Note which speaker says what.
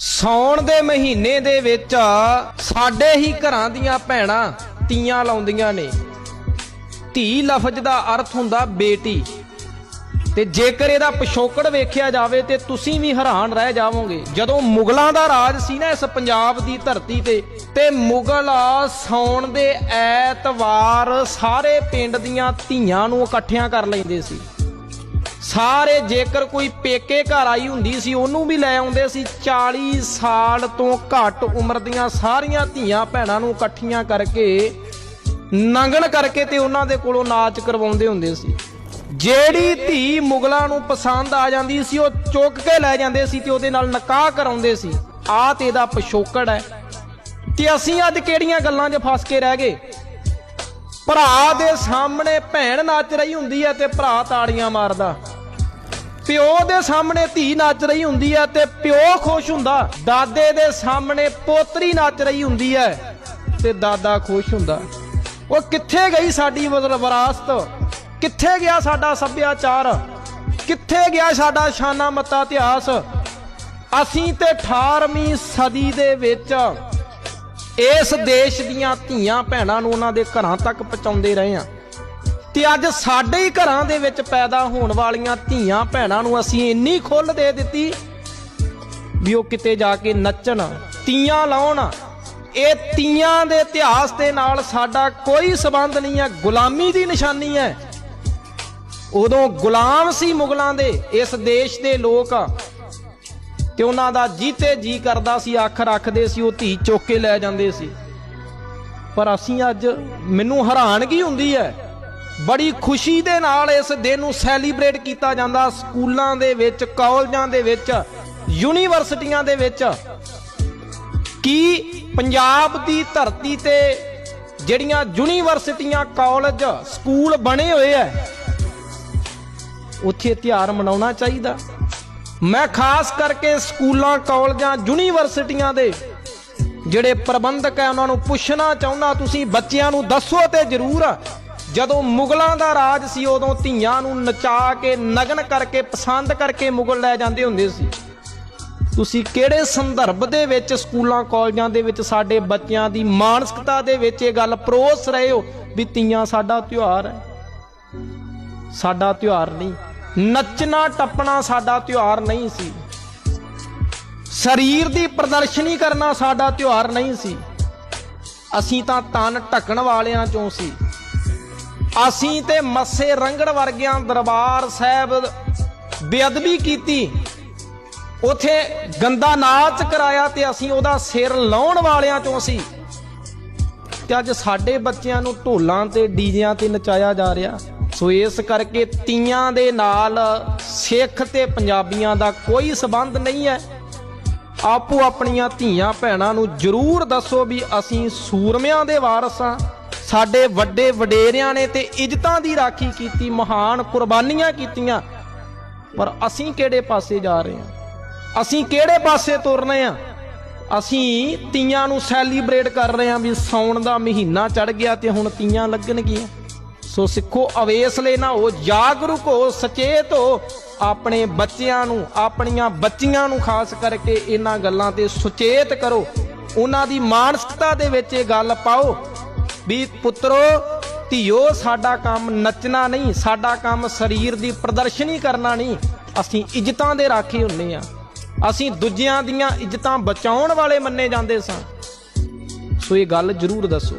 Speaker 1: ਸੌਣ ਦੇ ਮਹੀਨੇ ਦੇ ਵਿੱਚ ਸਾਡੇ ਹੀ ਘਰਾਂ ਦੀਆਂ ਭੈਣਾਂ ਤੀਆਂ ਲਾਉਂਦੀਆਂ ਨੇ। ਧੀ ਲਫ਼ਜ਼ ਦਾ ਅਰਥ ਹੁੰਦਾ ਬੇਟੀ। ਤੇ ਜੇਕਰ ਇਹਦਾ ਪਿਛੋਕੜ ਵੇਖਿਆ ਜਾਵੇ ਤੇ ਤੁਸੀਂ ਵੀ ਹੈਰਾਨ ਰਹਿ ਜਾਵੋਗੇ। ਜਦੋਂ ਮੁਗਲਾਂ ਦਾ ਰਾਜ ਸੀ ਨਾ ਇਸ ਪੰਜਾਬ ਦੀ ਧਰਤੀ ਤੇ ਤੇ ਮੁਗਲ ਸੌਣ ਦੇ ਐਤਵਾਰ ਸਾਰੇ ਪਿੰਡ ਦੀਆਂ ਧੀਆਂ ਨੂੰ ਇਕੱਠਿਆਂ ਕਰ ਲੈਂਦੇ ਸੀ। ਸਾਰੇ ਜੇਕਰ ਕੋਈ ਪੇਕੇ ਘਰ ਆਈ ਹੁੰਦੀ ਸੀ, ਉਹਨੂੰ ਵੀ ਲੈ ਆਉਂਦੇ ਸੀ। 40 ਸਾਲ ਤੋਂ ਘੱਟ ਉਮਰ ਦੀਆਂ ਸਾਰੀਆਂ ਧੀਆਂ ਭੈਣਾਂ ਨੂੰ ਇਕੱਠੀਆਂ ਕਰਕੇ, ਨੰਗਣ ਕਰਕੇ ਤੇ ਉਹਨਾਂ ਦੇ ਕੋਲੋਂ ਨਾਚ ਕਰਵਾਉਂਦੇ ਹੁੰਦੇ ਸੀ। ਜਿਹੜੀ ਧੀ ਮੁਗਲਾਂ ਨੂੰ ਪਸੰਦ ਆ ਜਾਂਦੀ ਸੀ, ਉਹ ਚੁੱਕ ਕੇ ਲੈ ਜਾਂਦੇ ਸੀ ਤੇ ਉਹਦੇ ਨਾਲ ਨਿਕਾਹ ਕਰਾਉਂਦੇ ਸੀ। ਆਹ ਤੇ ਇਹਦਾ ਪਿਛੋਕੜ ਹੈ। ਤੇ ਅਸੀਂ ਅੱਜ ਕਿਹੜੀਆਂ ਗੱਲਾਂ 'ਚ ਫਸ ਕੇ ਰਹਿ ਗਏ? ਭਰਾ ਦੇ ਸਾਹਮਣੇ ਭੈਣ ਨੱਚ ਰਹੀ ਹੁੰਦੀ ਹੈ ਤੇ ਭਰਾ ਤਾੜੀਆਂ ਮਾਰਦਾ। ਪਿਓ ਦੇ ਸਾਹਮਣੇ ਧੀ ਨੱਚ ਰਹੀ ਹੁੰਦੀ ਹੈ ਤੇ ਪਿਓ ਖੁਸ਼ ਹੁੰਦਾ। ਦਾਦੇ ਦੇ ਸਾਹਮਣੇ ਪੋਤਰੀ ਨੱਚ ਰਹੀ ਹੁੰਦੀ ਹੈ ਤੇ ਦਾਦਾ ਖੁਸ਼ ਹੁੰਦਾ। ਉਹ ਕਿੱਥੇ ਗਈ ਸਾਡੀ ਵਰ- ਵਿਰਾਸਤ? ਕਿੱਥੇ ਗਿਆ ਸਾਡਾ ਸੱਭਿਆਚਾਰ? ਕਿੱਥੇ ਗਿਆ ਸਾਡਾ ਸ਼ਾਨਾ ਮੱਤਾ ਇਤਿਹਾਸ? ਅਸੀਂ ਤੇ 18ਵੀਂ ਸਦੀ ਦੇ ਵਿੱਚ ਇਸ ਦੇਸ਼ ਦੀਆਂ ਧੀਆਂ ਭੈਣਾਂ ਨੂੰ ਉਹਨਾਂ ਦੇ ਘਰਾਂ ਤੱਕ ਪਹੁੰਚਾਉਂਦੇ ਰਹੇ ਆ ਤੇ ਅੱਜ ਸਾਡੇ ਹੀ ਘਰਾਂ ਦੇ ਵਿੱਚ ਪੈਦਾ ਹੋਣ ਵਾਲੀਆਂ ਧੀਆਂ ਭੈਣਾਂ ਨੂੰ ਅਸੀਂ ਇੰਨੀ ਖੁੱਲ ਦੇ ਦਿੱਤੀ ਵੀ ਉਹ ਕਿਤੇ ਜਾ ਕੇ ਨੱਚਣ, ਤੀਆਂ ਲਾਉਣ। ਇਹ ਤੀਆਂ ਦੇ ਇਤਿਹਾਸ ਦੇ ਨਾਲ ਸਾਡਾ ਕੋਈ ਸਬੰਧ ਨਹੀਂ ਹੈ, ਗੁਲਾਮੀ ਦੀ ਨਿਸ਼ਾਨੀ ਹੈ। ਉਦੋਂ ਗੁਲਾਮ ਸੀ ਮੁਗਲਾਂ ਦੇ, ਇਸ ਦੇਸ਼ ਦੇ ਲੋਕ। ਤੇ ਉਹਨਾਂ ਦਾ ਜੀਤੇ ਜੀ ਕਰਦਾ ਸੀ, ਅੱਖ ਰੱਖਦੇ ਸੀ, ਉਹ ਧੀ ਚੁੱਕ ਕੇ ਲੈ ਜਾਂਦੇ ਸੀ। ਪਰ ਅਸੀਂ ਅੱਜ ਮੈਨੂੰ ਹੈਰਾਨਗੀ ਹੁੰਦੀ ਹੈ। ਬੜੀ ਖੁਸ਼ੀ ਦੇ ਨਾਲ ਇਸ ਦਿਨ ਨੂੰ ਸੈਲੀਬ੍ਰੇਟ ਕੀਤਾ ਜਾਂਦਾ ਸਕੂਲਾਂ ਦੇ ਵਿੱਚ, ਕਾਲਜਾਂ ਦੇ ਵਿੱਚ, ਯੂਨੀਵਰਸਿਟੀਆਂ ਦੇ ਵਿੱਚ। ਕੀ ਪੰਜਾਬ ਦੀ ਧਰਤੀ ਤੇ ਜਿਹੜੀਆਂ ਯੂਨੀਵਰਸਿਟੀਆਂ, ਕਾਲਜ, ਸਕੂਲ ਬਣੇ ਹੋਏ ਐ ਉੱਥੇ ਤਿਉਹਾਰ ਮਨਾਉਣਾ ਚਾਹੀਦਾ? ਮੈਂ ਖਾਸ ਕਰਕੇ ਸਕੂਲਾਂ, ਕਾਲਜਾਂ, ਯੂਨੀਵਰਸਿਟੀਆਂ ਦੇ ਜਿਹੜੇ ਪ੍ਰਬੰਧਕ ਹੈ, ਉਹਨਾਂ ਨੂੰ ਪੁੱਛਣਾ ਚਾਹੁੰਦਾ, ਤੁਸੀਂ ਬੱਚਿਆਂ ਨੂੰ ਦੱਸੋ ਤੇ ਜ਼ਰੂਰ। ਜਦੋਂ ਮੁਗਲਾਂ ਦਾ ਰਾਜ ਸੀ, ਉਦੋਂ ਧੀਆਂ ਨੂੰ ਨਚਾ ਕੇ, ਨਗਨ ਕਰਕੇ, ਪਸੰਦ ਕਰਕੇ ਮੁਗਲ ਲੈ ਜਾਂਦੇ ਹੁੰਦੇ ਸੀ। ਤੁਸੀਂ ਕਿਹੜੇ ਸੰਦਰਭ ਦੇ ਵਿੱਚ ਸਕੂਲਾਂ, ਕਾਲਜਾਂ ਦੇ ਵਿੱਚ ਸਾਡੇ ਬੱਚਿਆਂ ਦੀ ਮਾਨਸਿਕਤਾ ਦੇ ਵਿੱਚ ਇਹ ਗੱਲ ਪਰੋਸ ਰਹੇ ਹੋ ਵੀ ਤੀਆਂ ਸਾਡਾ ਤਿਉਹਾਰ ਹੈ? ਸਾਡਾ ਤਿਉਹਾਰ ਨਹੀਂ। ਨੱਚਣਾ ਟੱਪਣਾ ਸਾਡਾ ਤਿਉਹਾਰ ਨਹੀਂ ਸੀ। ਸਰੀਰ ਦੀ ਪ੍ਰਦਰਸ਼ਨੀ ਕਰਨਾ ਸਾਡਾ ਤਿਉਹਾਰ ਨਹੀਂ ਸੀ। ਅਸੀਂ ਤਾਂ ਤਨ ਢੱਕਣ ਵਾਲਿਆਂ ਚੋਂ ਸੀ। ਅਸੀਂ ਤੇ ਮੱਸੇ ਰੰਗੜ ਵਰਗਿਆਂ ਦਰਬਾਰ ਸਾਹਿਬ ਬੇਅਦਬੀ ਕੀਤੀ। ਉਥੇ ਗੰਦਾ ਨਾਚ ਕਰਾਇਆ ਤੇ ਅਸੀਂ ਉਹਦਾ ਸਿਰ ਲਾਉਣ ਵਾਲਿਆਂ ਚੋਂ ਸੀ। ਤੇ ਅੱਜ ਸਾਡੇ ਬੱਚਿਆਂ ਨੂੰ ਢੋਲਾਂ ਤੇ ਡੀਜਿਆਂ ਤੇ ਨਚਾਇਆ ਜਾ ਰਿਹਾ। ਸੋ ਇਸ ਕਰਕੇ ਤੀਆਂ ਦੇ ਨਾਲ ਸਿੱਖ ਤੇ ਪੰਜਾਬੀਆਂ ਦਾ ਕੋਈ ਸਬੰਧ ਨਹੀਂ ਹੈ। ਆਪੋ ਆਪਣੀਆਂ ਧੀਆਂ ਭੈਣਾਂ ਨੂੰ ਜਰੂਰ ਦੱਸੋ ਵੀ ਅਸੀਂ ਸੂਰਮਿਆਂ ਦੇ ਵਾਰਸ ਹਾਂ। ਸਾਡੇ ਵੱਡੇ ਵਡੇਰਿਆਂ ਨੇ ਤੇ ਇੱਜ਼ਤਾਂ ਦੀ ਰਾਖੀ ਕੀਤੀ, ਮਹਾਨ ਕੁਰਬਾਨੀਆਂ ਕੀਤੀਆਂ। ਪਰ ਅਸੀਂ ਕਿਹੜੇ ਪਾਸੇ ਜਾ ਰਹੇ ਹਾਂ? ਅਸੀਂ ਕਿਹੜੇ ਪਾਸੇ ਤੁਰ ਰਹੇ ਹਾਂ? ਅਸੀਂ ਤੀਆਂ ਨੂੰ ਸੈਲੀਬ੍ਰੇਟ ਕਰ ਰਹੇ ਹਾਂ ਵੀ ਸੌਣ ਦਾ ਮਹੀਨਾ ਚੜ ਗਿਆ ਤੇ ਹੁਣ ਤੀਆਂ ਲੱਗਣਗੀਆਂ। ਸੋ ਸਿੱਖੋ ਅਵੇਸਲੇ ਨਾ ਹੋ, ਜਾਗਰੂਕ ਹੋ, ਸਚੇਤ ਹੋ। ਆਪਣੇ ਬੱਚਿਆਂ ਨੂੰ, ਆਪਣੀਆਂ ਬੱਚੀਆਂ ਨੂੰ ਖਾਸ ਕਰਕੇ ਇਹਨਾਂ ਗੱਲਾਂ ਤੇ ਸੁਚੇਤ ਕਰੋ। ਉਹਨਾਂ ਦੀ ਮਾਨਸਿਕਤਾ ਦੇ ਵਿੱਚ ਇਹ ਗੱਲ ਪਾਓ ਵੀ ਪੁੱਤਰੋ, ਧੀਓ, ਸਾਡਾ ਕੰਮ ਨੱਚਣਾ ਨਹੀਂ, ਸਾਡਾ ਕੰਮ ਸਰੀਰ ਦੀ ਪ੍ਰਦਰਸ਼ਨੀ ਕਰਨਾ ਨਹੀਂ। ਅਸੀਂ ਇੱਜ਼ਤਾਂ ਦੇ ਰਾਖੇ ਹੁੰਨੇ ਆ। ਅਸੀਂ ਦੂਜਿਆਂ ਦੀਆਂ ਇੱਜ਼ਤਾਂ ਬਚਾਉਣ ਵਾਲੇ ਮੰਨੇ ਜਾਂਦੇ ਸਾਂ। ਸੋ ਇਹ ਗੱਲ ਜ਼ਰੂਰ ਦੱਸੋ।